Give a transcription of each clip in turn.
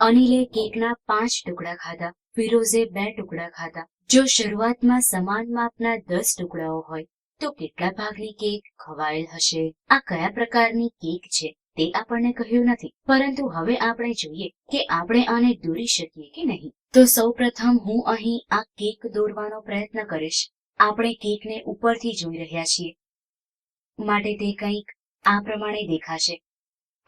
અનિલે કેકના પાંચ ટુકડા ખાધા, ફિરોઝે બે ટુકડા ખાધા. જો શરૂઆતમાં સમાન માપના દસ ટુકડાઓ હોય, તો કેટલા ભાગની કેક ખવાયેલ હશે? આ કયા પ્રકારની કેક છે તે આપણને કહ્યું નથી. પરંતુ હવે આપણે જોઈએ કે આપણે આને દોરી શકીએ કે નહીં. તો સૌપ્રથમ હું અહીં આ કેક દોરવાનો પ્રયત્ન કરીશ. આપણે કેકને ઉપરથી જોઈ રહ્યા છીએ. માટે તે કંઈક આ પ્રમાણે દેખાશે.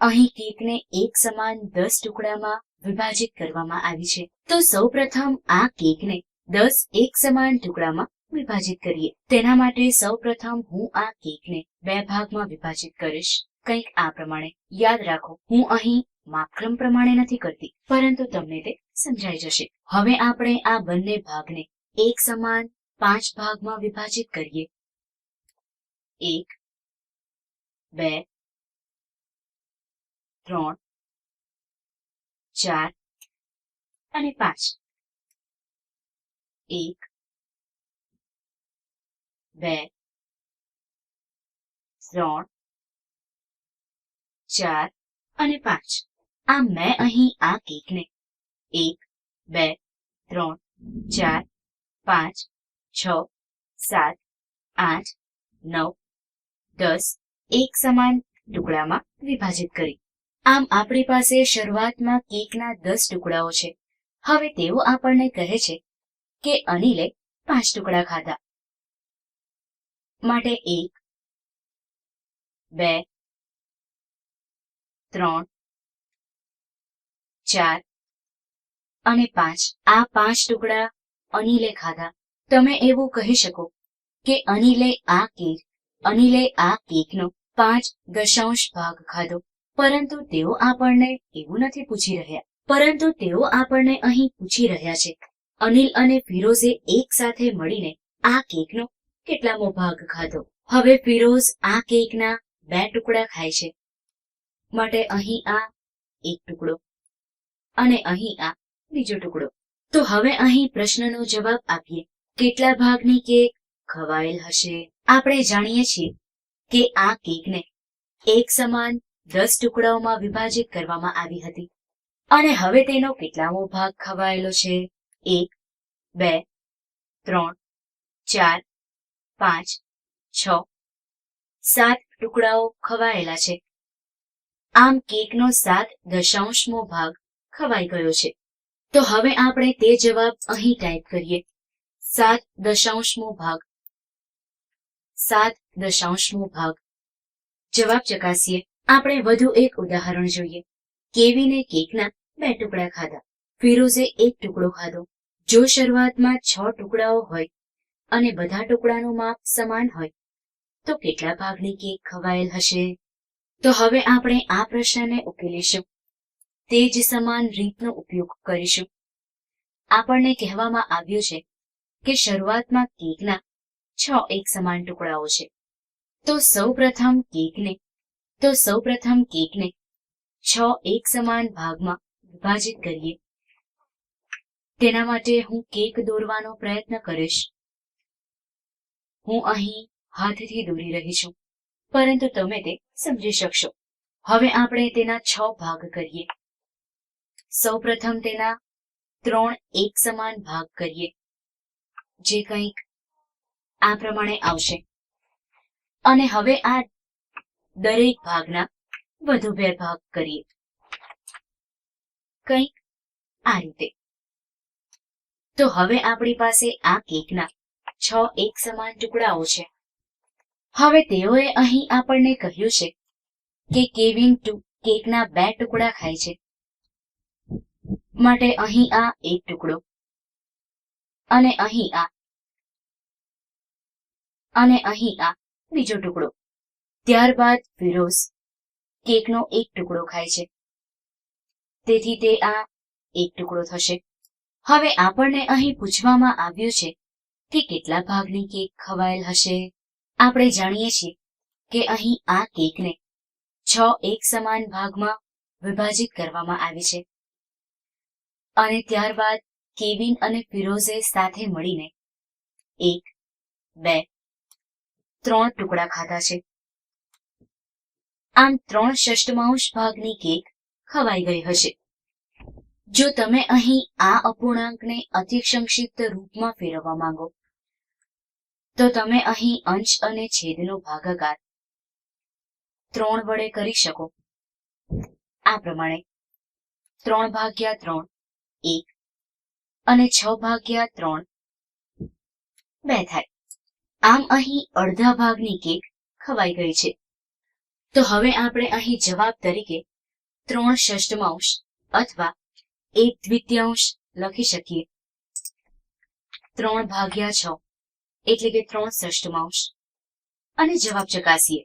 અહીં કેકને એક સમાન દસ ટુકડામાં વિભાજિત કરવામાં આવી છે. તો સૌપ્રથમ આ કેકને દસ એક સમાન ટુકડામાં વિભાજિત કરીએ. તેના માટે સૌપ્રથમ હું આ કેકને બે ભાગમાં વિભાજિત કરીશ. કંઈક આ પ્રમાણે. યાદ રાખો, હું અહીં માપક્રમ પ્રમાણે નથી કરતી, પરંતુ તમને તે સમજાઈ જશે. હવે આપણે આ બંને ભાગને એક સમાન પાંચ ભાગમાં વિભાજિત કરીએ. એક, બે, ત્રણ ચાર અને પાંચ. એક, બે, ત્રણ, ચાર અને પાંચ. આ મેં અહીં આ કેકને એક, બે, ત્રણ, ચાર, પાંચ, છ, સાત, આઠ, નવ, દસ એક સમાન ટુકડામાં વિભાજિત કરી. આમ આપણી પાસે શરૂઆતમાં કેકના દસ ટુકડાઓ છે. હવે તેઓ આપણને કહે છે કે અનિલે પાંચ ટુકડા ખાધા. માટે એક, બે, ત્રણ, ચાર અને પાંચ. આ પાંચ ટુકડા અનિલે ખાધા. તમે એવું કહી શકો કે અનિલે આ કેક, અનિલે આ કેકનો પાંચ દશાંશ ભાગ ખાધો. પરંતુ તેઓ આપણને એવું નથી પૂછી રહ્યા. પરંતુ તેઓ આપણને અહીં પૂછી રહ્યા છે. અનિલ અને ફિરોઝે એક સાથે મળીને આ કેકનો કેટલામો ભાગ ખાધો. હવે ફિરોઝ આ કેકના બે ટુકડા ખાય છે. માટે અહીં આ એક ટુકડો અને અહીં આ બીજો ટુકડો. તો હવે અહીં પ્રશ્નનો જવાબ આપીએ. કેટલા ભાગની કેક ખવાયેલ હશે? આપણે જાણીએ છીએ કે આ કેકને એક સમાન દસ ટુકડાઓમાં વિભાજિત કરવામાં આવી હતી. અને હવે તેનો કેટલામો ભાગ ખવાયેલો છે? એક, બે, ત્રણ, ચાર, પાંચ, છ, સાત ટુકડાઓ ખવાયેલા છે. આમ કેકનો સાત દશાંશમો ભાગ ખવાઈ ગયો છે. તો હવે આપણે તે જવાબ અહીં ટાઈપ કરીએ. સાત દશાંશમો ભાગ. સાત દશાંશમો ભાગ. જવાબ ચકાસીએ. આપણે વધુ એક ઉદાહરણ જોઈએ. કેવીને કેકના બે ટુકડા ખાધા. ફિરોઝે એક ટુકડો ખાધો. જો શરૂઆતમાં છ ટુકડાઓ હોય અને બધા ટુકડાનું માપ સમાન હોય, તો કેટલા ભાગની કેક ખવાયેલ હશે? તો હવે આપણે આ પ્રશ્નને ઉકેલીશું. તે જ સમાન રીતનો ઉપયોગ કરીશું. આપણને કહેવામાં આવ્યું છે કે શરૂઆતમાં કેકના છ એક સમાન ટુકડાઓ છે. તો સૌપ્રથમ કેકને તો સૌપ્રથમ કેકને છ એક સમાન ભાગમાં વિભાજિત કરીએ. તેના માટે હું કેક દોરવાનો પ્રયત્ન કરીશ. હું અહીં હાથથી દોરી રહી છું, પરંતુ તમે તે સમજી શકશો. હવે આપણે તેના છ ભાગ કરીએ. સૌપ્રથમ તેના ત્રણ એક સમાન ભાગ કરીએ, જે કંઈક આ પ્રમાણે આવશે. અને હવે આ દરેક ભાગના વધુ બે ભાગ કરીએ. કંઈક આ રીતે. તો હવે આપણી પાસે આ કેકના છ એક સમાન ટુકડાઓ છે. હવે તેઓએ અહીં આપણને કહ્યું છે કે કેવિન ટુ કેકના બે ટુકડા ખાય છે. માટે અહીં આ એક ટુકડો અને અહીં આ અને અહીં આ બીજો ટુકડો. ત્યારબાદ ફિરોઝ કેકનો એક ટુકડો ખાય છે. તેથી તે આ એક ટુકડો થશે. હવે આપણને અહીં પૂછવામાં આવ્યું છે કે કેટલા ભાગની કેક ખવાયેલ હશે. આપણે જાણીએ છીએ કે અહીં આ કેકને છ એક સમાન ભાગમાં વિભાજિત કરવામાં આવી છે. અને ત્યારબાદ કેવિન અને ફિરોઝે સાથે મળીને એક, બે, ત્રણ ટુકડા ખાધા છે. આમ ત્રણ ષષ્ટમાંશ ભાગની કેક ખવાઈ ગઈ હશે. જો તમે અહીં આ અપૂર્ણાંકને અતિ સંક્ષિપ્ત રૂપમાં ફેરવવા માંગો, તો તમે અહીં અંશ અને છેદનો ભાગાકાર ત્રણ વડે કરી શકો. આ પ્રમાણે ત્રણ ભાગ્યા ત્રણ, એક અને છ ભાગ્યા ત્રણ, બે થાય. આમ અહીં અડધા ભાગની કેક ખવાઈ ગઈ છે. તો હવે આપણે અહીં જવાબ તરીકે ત્રણ ષષ્ટમાંશ અથવા એક દ્વિતીયાંશ લખી શકીએ. ત્રણ ભાગ્યા છ એટલે કે ત્રણ ષષ્ટમાંશ અને જવાબ ચકાસીએ.